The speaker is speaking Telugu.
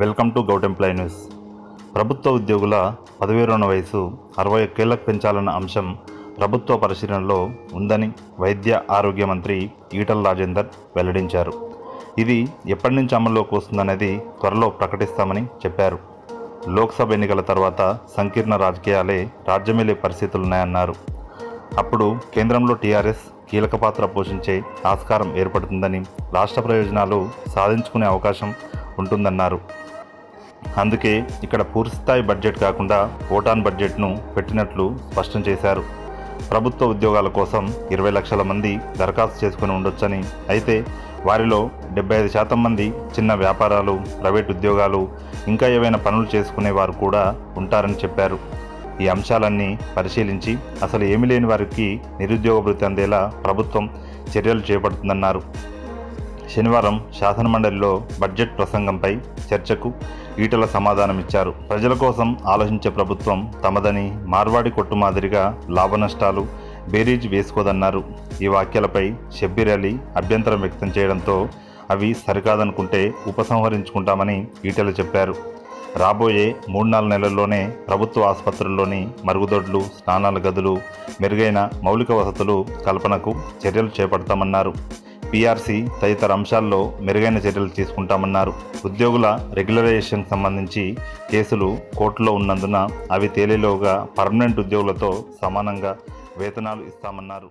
Welcome to govt employee news. ప్రభుత్వ ఉద్యోగుల పదవీ వయసు అరవై ఒక్కేళ్ళకు పెంచాలన్న అంశం ప్రభుత్వ పరిశీలనలో ఉందని వైద్య ఆరోగ్య మంత్రి ఈటల రాజేందర్ వెల్లడించారు. ఇది ఎప్పటి నుంచి అమల్లోకి వస్తుందనేది త్వరలో ప్రకటిస్తామని చెప్పారు. లోక్సభ ఎన్నికల తర్వాత సంకీర్ణ రాజకీయాలే రాజ్యమేలే పరిస్థితులున్నాయన్నారు. అప్పుడు కేంద్రంలో టీఆర్ఎస్ కీలక పాత్ర పోషించే ఆస్కారం ఏర్పడుతుందని రాష్ట్ర ప్రయోజనాలు సాధించుకునే అవకాశం ఉంటుందన్నారు. అందుకే ఇక్కడ పూర్తిస్థాయి బడ్జెట్ కాకుండా ఓటాన్ బడ్జెట్ను పెట్టినట్లు స్పష్టం చేశారు. ప్రభుత్వ ఉద్యోగాల కోసం ఇరవై లక్షల మంది దరఖాస్తు చేసుకుని ఉండొచ్చని అయితే వారిలో డెబ్బై ఐదు శాతం మంది చిన్న వ్యాపారాలు ప్రైవేట్ ఉద్యోగాలు ఇంకా ఏవైనా పనులు చేసుకునే వారు కూడా ఉంటారని చెప్పారు. ఈ అంశాలన్నీ పరిశీలించి అసలు ఏమీ లేని వారికి నిరుద్యోగ భృతి అందేలా ప్రభుత్వం చర్యలు చేపడుతుందన్నారు. శనివారం శాసనమండలిలో బడ్జెట్ ప్రసంగంపై చర్చకు ఈటల సమాధానమిచ్చారు. ప్రజల కోసం ఆలోచించే ప్రభుత్వం తమదని మార్వాడి కొట్టు మాదిరిగా లాభనష్టాలు బేరీజ్ వేసుకోదన్నారు. ఈ వ్యాఖ్యలపై షబ్బీర్ అలీ అభ్యంతరం వ్యక్తం చేయడంతో అవి సరికాదనుకుంటే ఉపసంహరించుకుంటామని ఈటల చెప్పారు. రాబోయే మూడు నాలుగు నెలల్లోనే ప్రభుత్వ ఆసుపత్రుల్లోని మరుగుదొడ్లు స్నానాల గదులు మెరుగైన మౌలిక వసతులు కల్పనకు చర్యలు చేపడతామన్నారు. పీఆర్సీ తదితర అంశాల్లో మెరుగైన చర్యలు తీసుకుంటామన్నారు. ఉద్యోగుల రెగ్యులరైజేషన్ సంబంధించి కేసులు కోర్టులో ఉన్నందున అవి తేలిలోగా పర్మనెంట్ ఉద్యోగులతో సమానంగా వేతనాలు ఇస్తామన్నారు.